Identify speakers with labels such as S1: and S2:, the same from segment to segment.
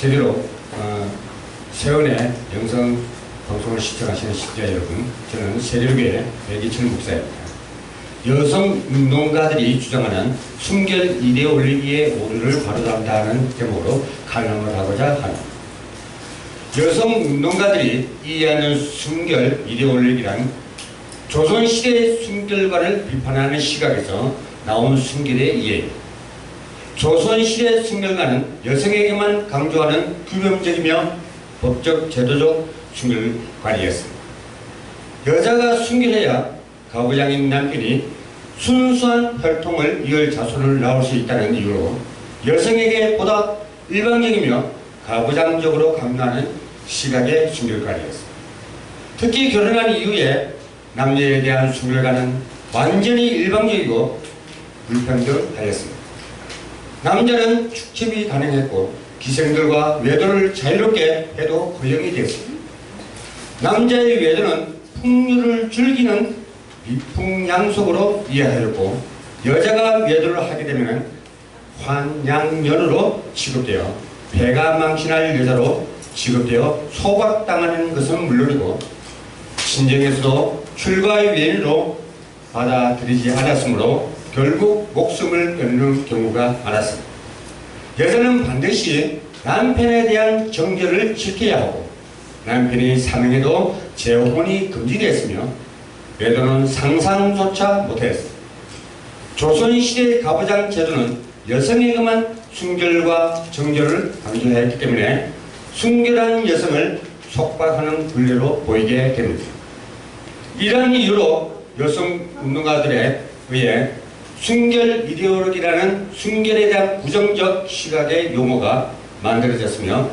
S1: 제대로 어, 세원의 영상 방송을 시청하시는 시청자 여러분, 저는 세력의 백이철 목사입니다. 여성 운동가들이 주장하는 순결 이대 올리기의 오류를 바로잡는다는 제목으로 칼럼을 하고자 합니다. 여성 운동가들이 이해하는 순결 이대 올리기란 조선시대의 순결관을 비판하는 시각에서 나온 순결의 이해입니다. 조선시대 순결관은 여성에게만 강조하는 규범적이며 법적 제도적 순결관이었습니다. 여자가 순결해야 가부장인 남편이 순수한 혈통을 이을 자손을 낳을 수 있다는 이유로 여성에게 보다 일방적이며 가부장적으로 강조하는 시각의 순결관이었습니다. 특히 결혼한 이후에 남녀에 대한 순결관은 완전히 일방적이고 불평등하였습니다. 남자는 축첩이 가능했고 기생들과 외도를 자유롭게 해도 허용이 되었습니다. 남자의 외도는 풍류를 즐기는 미풍양속으로 이해하였고 여자가 외도를 하게 되면 환양년으로 취급되어 배가 망신할 여자로 취급되어 소박당하는 것은 물론이고 신정에서도 출가의 외인으로 받아들이지 않았으므로 결국 목숨을 끊는 경우가 많았습니다. 여자는 반드시 남편에 대한 정결을 지켜야 하고 남편이 사명해도 재혼이 금지되었으며 외도는 상상조차 못했습니다. 조선시대 가부장 제도는 여성에게만 순결과 정결을 강조했기 때문에 순결한 여성을 속박하는 분례로 보이게 됩니다. 이런 이유로 여성 운동가들에 의해 순결 이데올로기라는 순결에 대한 부정적 시각의 용어가 만들어졌으며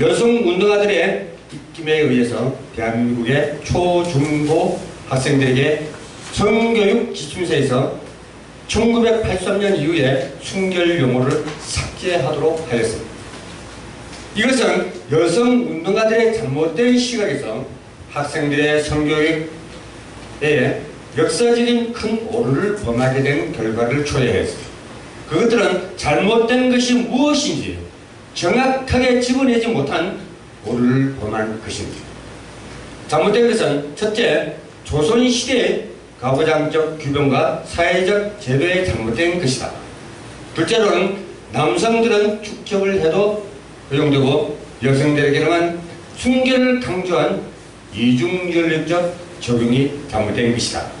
S1: 여성 운동가들의 입김에 의해서 대한민국의 초, 중고 학생들에게 성교육 지침서에서 1983년 이후에 순결 용어를 삭제하도록 하였습니다. 이것은 여성 운동가들의 잘못된 시각에서 학생들의 성교육에 역사적인 큰 오류를 범하게 된 결과를 초래했습니다. 그것들은 잘못된 것이 무엇인지 정확하게 집어내지 못한 오류를 범한 것입니다. 잘못된 것은 첫째, 조선시대의 가부장적 규범과 사회적 제도에 잘못된 것이다. 둘째로는 남성들은 축적을 해도 허용되고 여성들에게는 순결을 강조한 이중연립적 적용이 잘못된 것이다.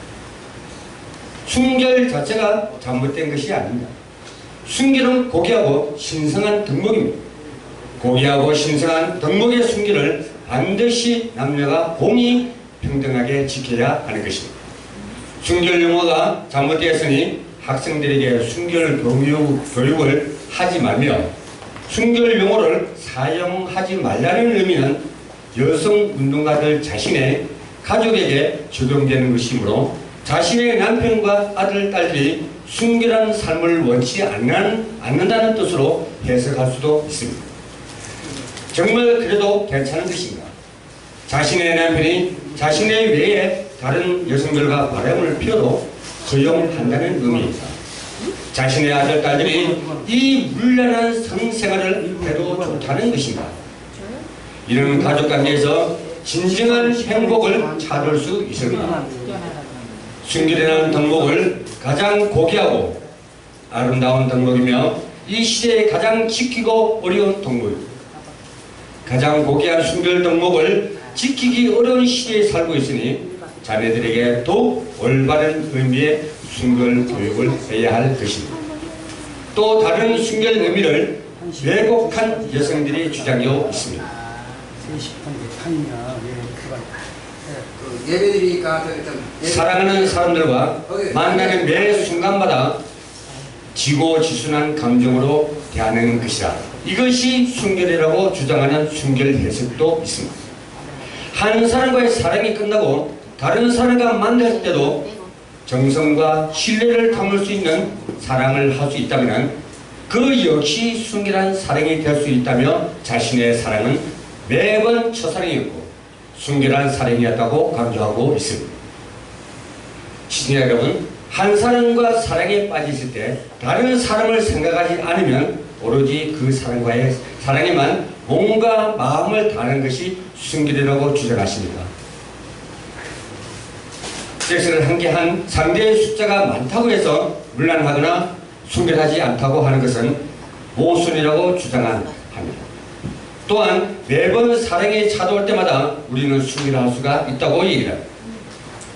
S1: 순결 자체가 잘못된 것이 아닙니다. 순결은 고귀하고 신성한 덕목입니다. 고귀하고 신성한 덕목의 순결을 반드시 남녀가 공히 평등하게 지켜야 하는 것입니다. 순결 용어가 잘못되었으니 학생들에게 순결 교육, 교육을 하지 말며 순결 용어를 사용하지 말라는 의미는 여성 운동가들 자신의 가족에게 적용되는 것이므로 자신의 남편과 아들, 딸들이 순결한 삶을 원치 않는, 않는다는 뜻으로 해석할 수도 있습니다. 정말 그래도 괜찮은 것인가? 자신의 남편이 자신의 외에 다른 여성들과 바람을 피워도 허용한다는 의미입니다. 자신의 아들, 딸들이 이 물란한 성생활을 해도 좋다는 것인가? 이런 가족 관계에서 진정한 행복을 찾을 수 있을까? 순결이라는 덕목을 가장 고귀하고 아름다운 덕목이며 이 시대에 가장 지키고 어려운 덕목입니다. 가장 고귀한 순결 덕목을 지키기 어려운 시대에 살고 있으니 자녀들에게 더욱 올바른 의미의 순결 교육을 해야 할 것입니다. 또 다른 순결 의미를 왜곡한 여성들이 주장하고 있습니다.
S2: 30분 타이냐 예, 그걸
S3: 그 예배드리니까
S1: 사랑하는 사람들과 만나는 매 순간마다 지고지순한 감정으로 대하는 것이다. 이것이 순결이라고 주장하는 순결 해석도 있습니다. 한 사람과의 사랑이 끝나고 다른 사람과 만날 때도 정성과 신뢰를 담을 수 있는 사랑을 할 수 있다면 그 역시 순결한 사랑이 될 수 있다며 자신의 사랑은 매번 첫사랑이었고 순결한 사랑이었다고 강조하고 있습니다. 시청자 여러분, 한 사람과 사랑에 빠지실 때 다른 사람을 생각하지 않으면 오로지 그 사람과의 사랑에만 몸과 마음을 다하는 것이 순결이라고 주장하십니다. 섹스를 한게한 상대의 숫자가 많다고 해서 물란하거나 순결하지 않다고 하는 것은 모순이라고 주장합니다. 또한 매번 사랑이 찾아올 때마다 우리는 순결할 수가 있다고 얘기합니다.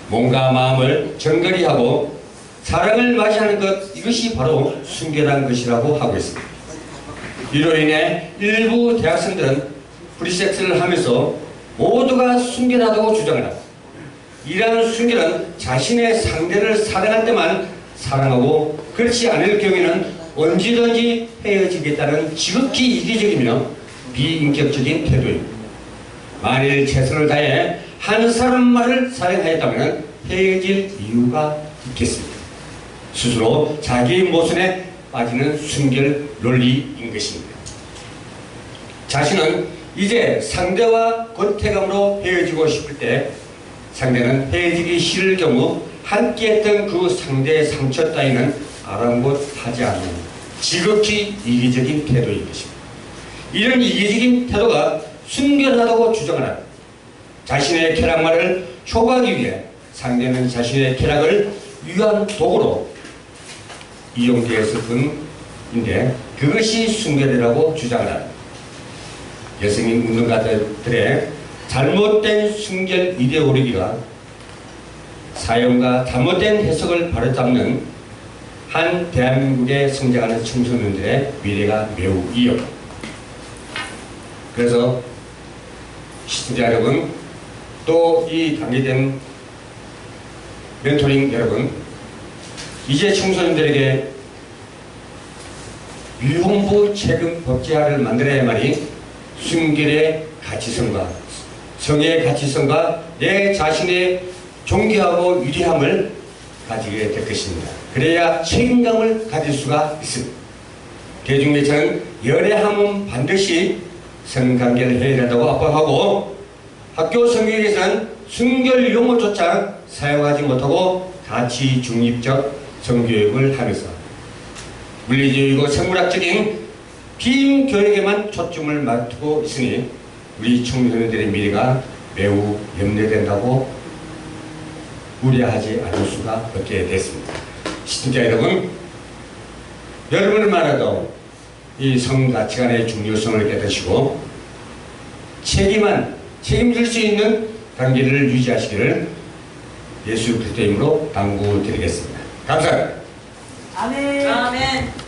S1: 몸과 마음을 정결히 하고 사랑을 맞이하는 것 이것이 바로 순결한 것이라고 하고 있습니다. 이로 인해 일부 대학생들은 프리섹스를 하면서 모두가 순결하다고 주장을 합니다. 이러한 순결은 자신의 상대를 사랑할 때만 사랑하고 그렇지 않을 경우에는 언제든지 헤어지겠다는 지극히 이기적이며 비인격적인 태도입니다. 만일 최선을 다해 한 사람만을 사랑하였다면 헤어질 이유가 있겠습니다. 스스로 자기 모순에 빠지는 순결 논리인 것입니다. 자신은 이제 상대와 권태감으로 헤어지고 싶을 때 상대는 헤어지기 싫을 경우 함께했던 그 상대의 상처 따위는 아랑곳하지 않는 지극히 이기적인 태도인 것입니다. 이런 이기적인 태도가 순결하다고 주장하는 자신의 쾌락만을 초과하기 위해 상대는 자신의 쾌락을 위한 도구로 이용되었을 뿐인데 그것이 순결이라고 주장하는 여성인 운동가들의 잘못된 순결 이데올로기가 사용과 잘못된 해석을 바로잡는 한 대한민국에 성장하는 청소년들의 미래가 매우 위협. 그래서 시청자 여러분, 또이 관계된 멘토링 여러분, 이제 청소년들에게 위헌부 책임 법제화를 만들어야만이 순결의 가치성과 성의 가치성과 내 자신의 존귀하고 위대함을 가지게 될 것입니다. 그래야 책임감을 가질 수가 있습니다. 대중매체는 연애하면 반드시 성관계를 해야 된다고 압박하고 학교 성교육에서는 순결 용어조차 사용하지 못하고 가치 중립적 성교육을 하면서 물리적이고 생물학적인 빈 교육에만 초점을 맞추고 있으니 우리 청소년들의 미래가 매우 염려된다고 우려하지 않을 수가 없게 됐습니다. 시청자 여러분, 여러분을 말해도 이 성 가치관의 중요성을 깨닫시고 책임한 책임질 수 있는 관계를 유지하시기를 예수 그리스도 이름으로 당부드리겠습니다. 감사합니다.
S4: 아멘.
S5: 아멘.